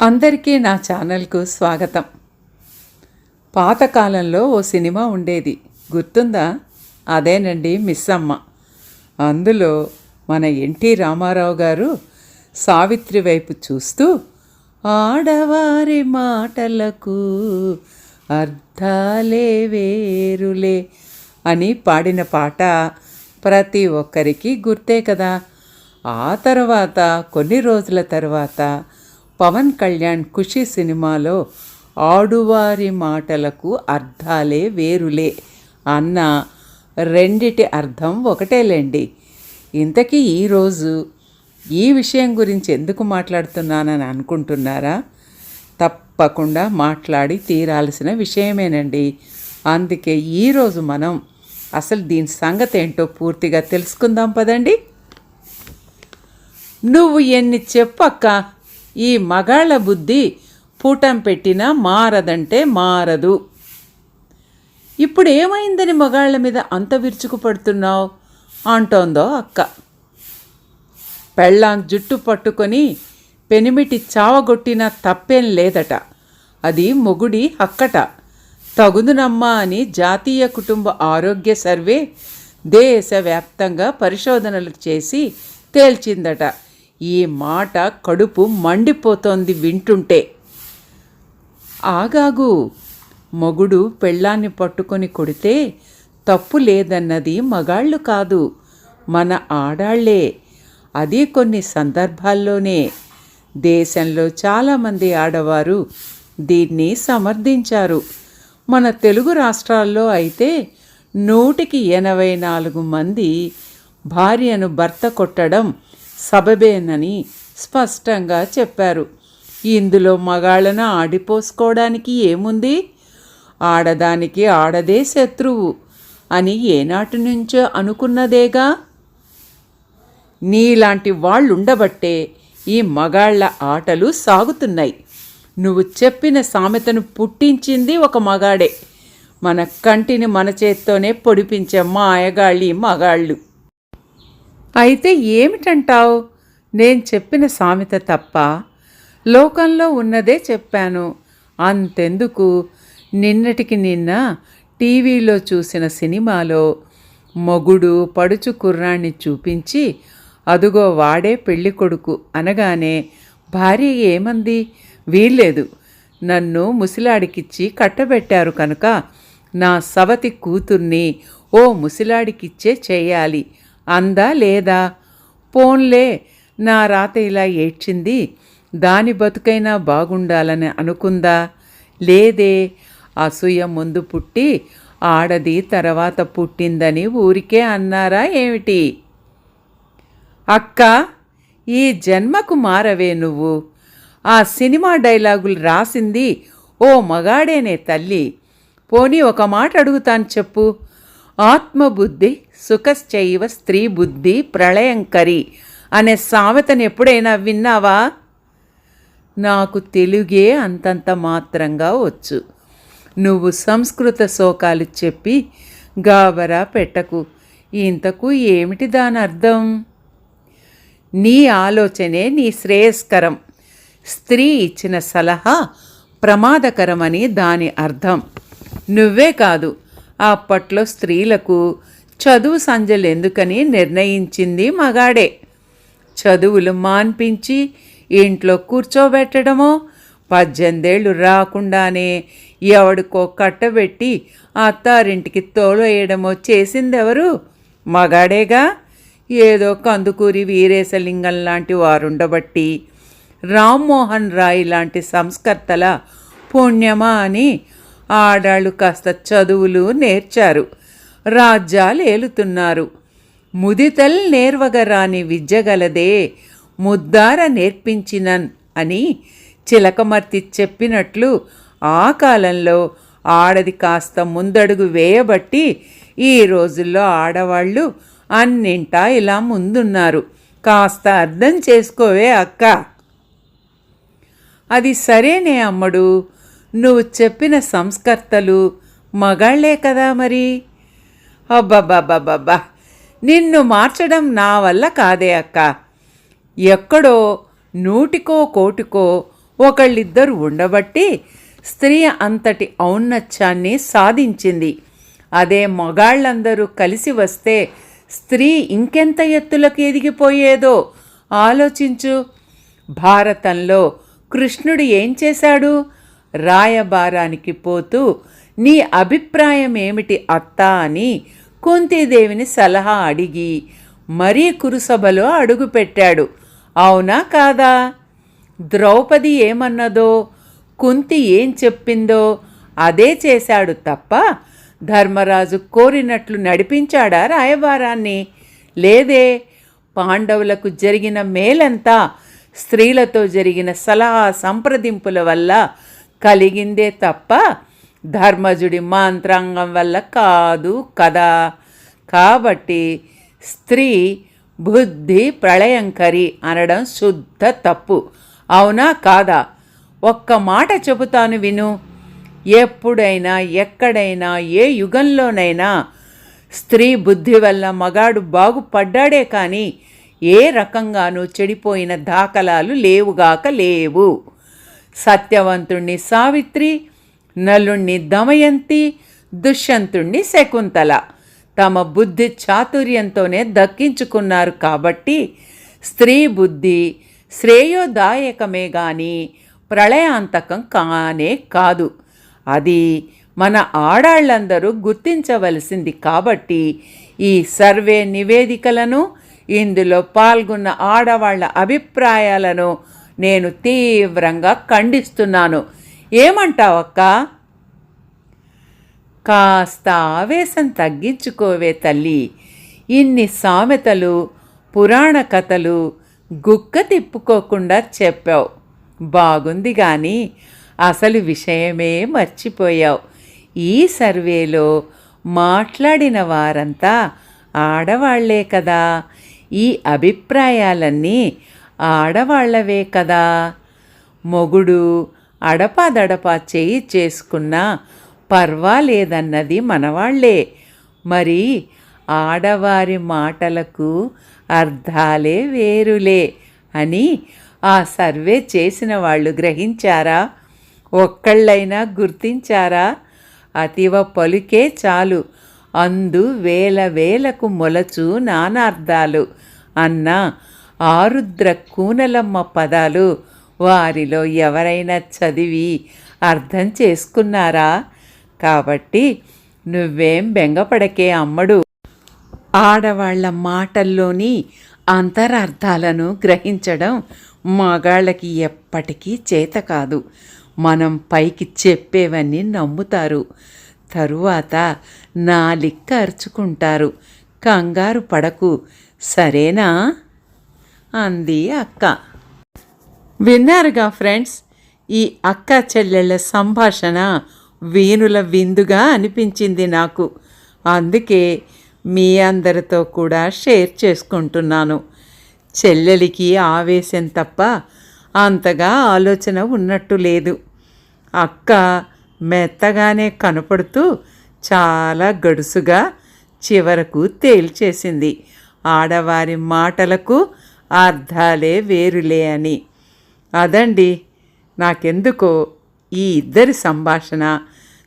అందరికీ నా ఛానల్కు స్వాగతం. పాతకాలంలో ఓ సినిమా ఉండేది. గుర్తుందా? అదేనండి మిస్ అమ్మ అందులో మన ఎన్టీ రామారావు గారు సావిత్రి వైపు చూస్తూ ఆడవారి మాటలకు అర్థాలే వేరులే అని పాడిన పాట ప్రతి ఒక్కరికి గుర్తే కదా. ఆ తర్వాత కొన్ని రోజుల తర్వాత పవన్ కళ్యాణ్ ఖుషి సినిమాలో ఆడువారి మాటలకు అర్థాలే వేరులే అన్న రెండిటి అర్థం ఒకటేలేండి. ఇంతకీ ఈరోజు ఈ విషయం గురించి ఎందుకు మాట్లాడుతున్నానని అనుకుంటున్నారా? తప్పకుండా మాట్లాడి తీరాల్సిన విషయమేనండి. అందుకే ఈరోజు మనం అసలు దీని సంగతి ఏంటో పూర్తిగా తెలుసుకుందాం పదండి. నువ్వు ఎన్ని చెప్పక్క? ఈ మగాళ్ళ బుద్ధి పూటం పెట్టినా మారదంటే మారదు. ఇప్పుడు ఏమైందని మగాళ్ళ మీద అంత విరుచుకుపడుతున్నావు? అంటోందో అక్క. పెళ్ళాం జుట్టు పట్టుకొని పెనిమిటి చావగొట్టిన తప్పేం లేదట. అది మొగుడి హక్కట తగుదునమ్మా అని జాతీయ కుటుంబ ఆరోగ్య సర్వే దేశవ్యాప్తంగా పరిశోధనలు చేసి తేల్చిందట. ఈ మాట కడుపు మండిపోతోంది వింటుంటే. ఆగాగు మొగుడు పెళ్ళాన్ని పట్టుకొని కొడితే తప్పు లేదన్నది మగాళ్ళు కాదు మన ఆడాళ్ళే. అది కొన్ని సందర్భాల్లోనే దేశంలో చాలామంది ఆడవారు దీన్ని సమర్థించారు. మన తెలుగు రాష్ట్రాల్లో అయితే నూటికి ఎనభై నాలుగు మంది భార్యను భర్త కొట్టడం సబబేనని స్పష్టంగా చెప్పారు. ఇందులో మగాళ్ళను ఆడిపోసుకోవడానికి ఏముంది? ఆడదానికి ఆడదే శత్రువు అని ఏనాటి నుంచో అనుకున్నదేగా? నీలాంటి వాళ్ళుండబట్టే ఈ మగాళ్ళ ఆటలు సాగుతున్నాయి. నువ్వు చెప్పిన సామెతను పుట్టించింది ఒక మగాడే. మన కంటిని మన చేత్తోనే పొడిపించే మాయగాళ్ళి మగాళ్ళు. అయితే ఏమిటంటావు? నేను చెప్పిన సామెత తప్ప లోకంలో ఉన్నదే చెప్పాను. అంతెందుకు? నిన్నటికి నిన్న టీవీలో చూసిన సినిమాలో మొగుడు పడుచు కుర్రాన్ని చూపించి అదుగో వాడే పెళ్ళి కొడుకు అనగానే భార్య ఏమంది? వీల్లేదు. నన్ను ముసిలాడికిచ్చి కట్టబెట్టారు కనుక నా సవతి కూతుర్ని ఓ ముసిలాడికిచ్చే చేయాలి. అందా లేదా? పోన్లే నా రాత ఇలా ఏడ్చింది. దాని బతుకైనా బాగుండాలని అనుకుందా? లేదే అసూయ ముందు పుట్టి ఆడది తర్వాత పుట్టిందని ఊరికే అన్నారా ఏమిటి? అక్క ఈ జన్మకు మారవే నువ్వు. ఆ సినిమా డైలాగులు రాసింది ఓ మగాడేనే తల్లి. పోనీ ఒక మాట అడుగుతాను చెప్పు. ఆత్మబుద్ధి సుఖశ్చైవ స్త్రీ బుద్ధి ప్రళయంకరి అనే సామెతను ఎప్పుడైనా విన్నావా? నాకు తెలుగే అంతంత మాత్రంగా వచ్చు. నువ్వు సంస్కృత శోకాలు చెప్పి గాబరా పెట్టకు. ఇంతకు ఏమిటి దాని అర్థం? నీ ఆలోచనే నీ శ్రేయస్కరం. స్త్రీ ఇచ్చిన సలహా ప్రమాదకరమని దాని అర్థం. నువ్వే కాదు అప్పట్లో స్త్రీలకు చదువు సంజలు ఎందుకని నిర్ణయించింది మగాడే. చదువులు మాన్పించి ఇంట్లో కూర్చోబెట్టడమో పద్దెనిమిదేళ్ళు రాకుండానే ఎవడికో కట్టబెట్టి అత్తారింటికి తోలేయడమో చేసిందెవరు? మగాడేగా? ఏదో కందుకూరి వీరేశలింగం లాంటి వారుండబట్టి రామ్మోహన్ రాయ్ లాంటి సంస్కర్తల పుణ్యమా అని ఆడాళ్ళు కాస్త చదువులు నేర్చారు. రాజ్యాలు ఏలుతున్నారు. ముదితల్ నేర్వగరాని విద్యగలదే ముద్దార నేర్పించినన్ అని చిలకమర్తి చెప్పినట్లు ఆ కాలంలో ఆడది కాస్త ముందడుగు వేయబట్టి ఈ రోజుల్లో ఆడవాళ్ళు అన్నింటా ఇలా ముందున్నారు. కాస్త అర్థం చేసుకోవే అక్క. అది సరేనే అమ్మడు. నువ్వు చెప్పిన సంస్కర్తలు మగాళ్ళే కదా మరి? అబ్బబ్బబ్బబ్బబ్బా! నిన్ను మార్చడం నా వల్ల కాదే అక్క. ఎక్కడో నూటికో కోటికో ఒకళ్ళిద్దరు ఉండబట్టి స్త్రీ అంతటి ఔన్నత్యాన్ని సాధించింది. అదే మగాళ్ళందరూ కలిసి వస్తే స్త్రీ ఇంకెంత ఎత్తులకు ఎదిగిపోయేదో ఆలోచించు. భారతంలో కృష్ణుడు ఏం చేశాడు? రాయబారానికి పోతూ నీ అభిప్రాయం ఏమిటి అత్తా అని కుంతీదేవిని సలహా అడిగి మరీ కురుసభలో అడుగుపెట్టాడు. అవునా కాదా? ద్రౌపది ఏమన్నదో కుంతి ఏం చెప్పిందో అదే చేశాడు తప్ప ధర్మరాజు కోరినట్లు నడిపించాడా రాయబారాన్ని? లేదే పాండవులకు జరిగిన మేలంతా స్త్రీలతో జరిగిన సలహా సంప్రదింపుల వల్ల కలిగిందే తప్ప ధర్మజుడి మాంత్రాంగం వల్ల కాదు కదా. కాబట్టి స్త్రీ బుద్ధి ప్రళయంకరి అనడం శుద్ధ తప్పు. అవునా కాదా? ఒక్క మాట చెబుతాను విను. ఎప్పుడైనా ఎక్కడైనా ఏ యుగంలోనైనా స్త్రీ బుద్ధి వల్ల మగాడు బాగుపడ్డాడే కానీ ఏ రకంగానూ చెడిపోయిన దాఖలాలు లేవుగాక లేవు. సత్యవంతుణ్ణి సావిత్రి నలుణ్ణి దమయంతి దుష్యంతుణ్ణి శకుంతల. తమ బుద్ధి చాతుర్యంతోనే దక్కించుకున్నారు కాబట్టి స్త్రీ బుద్ధి శ్రేయోదాయకమే గాని ప్రళయాంతకం కానే కాదు. అది మన ఆడాళ్ళందరూ గుర్తించవలసింది కాబట్టి ఈ సర్వే నివేదికలను ఇందులో పాల్గొన్న ఆడవాళ్ళ అభిప్రాయాలను నేను తీవ్రంగా ఖండిస్తున్నాను. ఏమంటావక్క? కాస్త ఆవేశం తగ్గించుకోవే తల్లి. ఇన్ని సామెతలు పురాణ కథలు గుక్క తిప్పుకోకుండా చెప్పావు. బాగుంది కానీ అసలు విషయమే మర్చిపోయావు. ఈ సర్వేలో మాట్లాడిన వారంతా ఆడవాళ్ళే కదా. ఈ అభిప్రాయాలన్నీ ఆడవాళ్ళవే కదా. మొగుడు అడపాదడపా చేయి చేసుకున్నా పర్వాలేదన్నది మనవాళ్ళే. మరి ఆడవారి మాటలకు అర్థాలే వేరులే అని ఆ సర్వే చేసిన వాళ్ళు గ్రహించారా? ఒక్కళ్ళైనా గుర్తించారా? అతివ పలుకే చాలు. అందు వేల వేలకు మొలచు నానార్థాలు అన్న ఆరుద్ర కూనలమ్మ పదాలు. వారిలో ఎవరైనా చదివి అర్థం చేసుకున్నారా? కాబట్టి నువ్వేం బెంగపడకే అమ్మడు. ఆడవాళ్ళ మాటల్లోని అంతరార్థాలను గ్రహించడం మగాళ్ళకి ఎప్పటికీ చేత కాదు. మనం పైకి చెప్పేవన్నీ నమ్ముతారు. తరువాత నాలిక్క అరుచుకుంటారు. కంగారు పడకు. సరేనా? అంది అక్క. విన్నారుగా ఫ్రెండ్స్ ఈ అక్క చెల్లెళ్ళ సంభాషణ వీణుల విందుగా అనిపించింది నాకు. అందుకే మీ అందరితో కూడా షేర్ చేసుకుంటున్నాను. చెల్లెలికి ఆవేశం తప్ప అంతగా ఆలోచన ఉన్నట్టు లేదు. అక్క మెత్తగానే కనపడుతూ చాలా గడుసుగా చివరకు తేల్చేసింది. ఆడవారి మాటలకు అర్థాలే వేరులే అని. అదండి నాకెందుకో ఈ ఇద్దరి సంభాషణ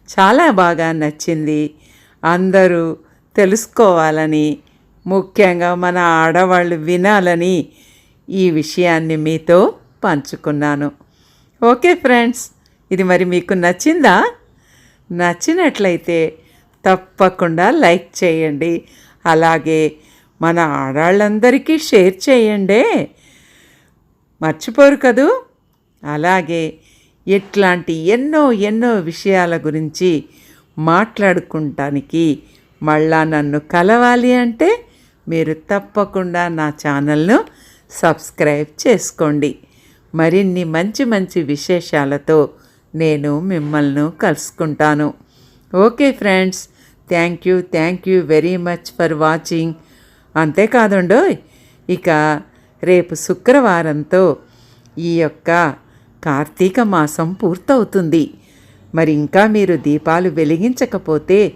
చాలా బాగా నచ్చింది. అందరూ తెలుసుకోవాలని ముఖ్యంగా మన ఆడవాళ్ళు వినాలని ఈ విషయాన్ని మీతో పంచుకున్నాను. ఓకే ఫ్రెండ్స్ ఇది మరి మీకు నచ్చిందా? నచ్చినట్లయితే తప్పకుండా లైక్ చేయండి. అలాగే మన ఆడాళ్ళందరికీ షేర్ చేయండి. మర్చిపోరు కదూ? అలాగే ఇట్లాంటి ఎన్నో ఎన్నో విషయాల గురించి మాట్లాడుకుంటానికి మళ్ళా నన్ను కలవాలి అంటే మీరు తప్పకుండా నా ఛానల్ను సబ్స్క్రైబ్ చేసుకోండి. మరిన్ని మంచి మంచి విశేషాలతో నేను మిమ్మల్ని కలుసుకుంటాను. Okay friends thank you thank you very much for watching. అంతేకాదండో ఇక రేపు శుక్రవారంతో ఈ యొక్క కార్తీక మాసం పూర్తవుతుంది. మరి ఇంకా మీరు దీపాలు వెలిగించకపోతే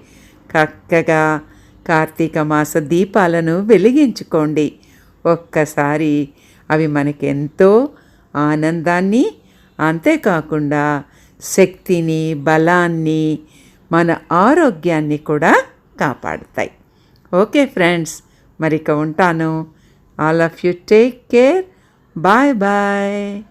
చక్కగా కార్తీక మాస దీపాలను వెలిగించుకోండి. ఒక్కసారి అవి మనకెంతో ఆనందాన్ని అంతేకాకుండా శక్తిని బలాన్ని మన ఆరోగ్యాన్ని కూడా కాపాడుతాయి. Okay friends. మరిక ఉంటాను. All of you take care bye bye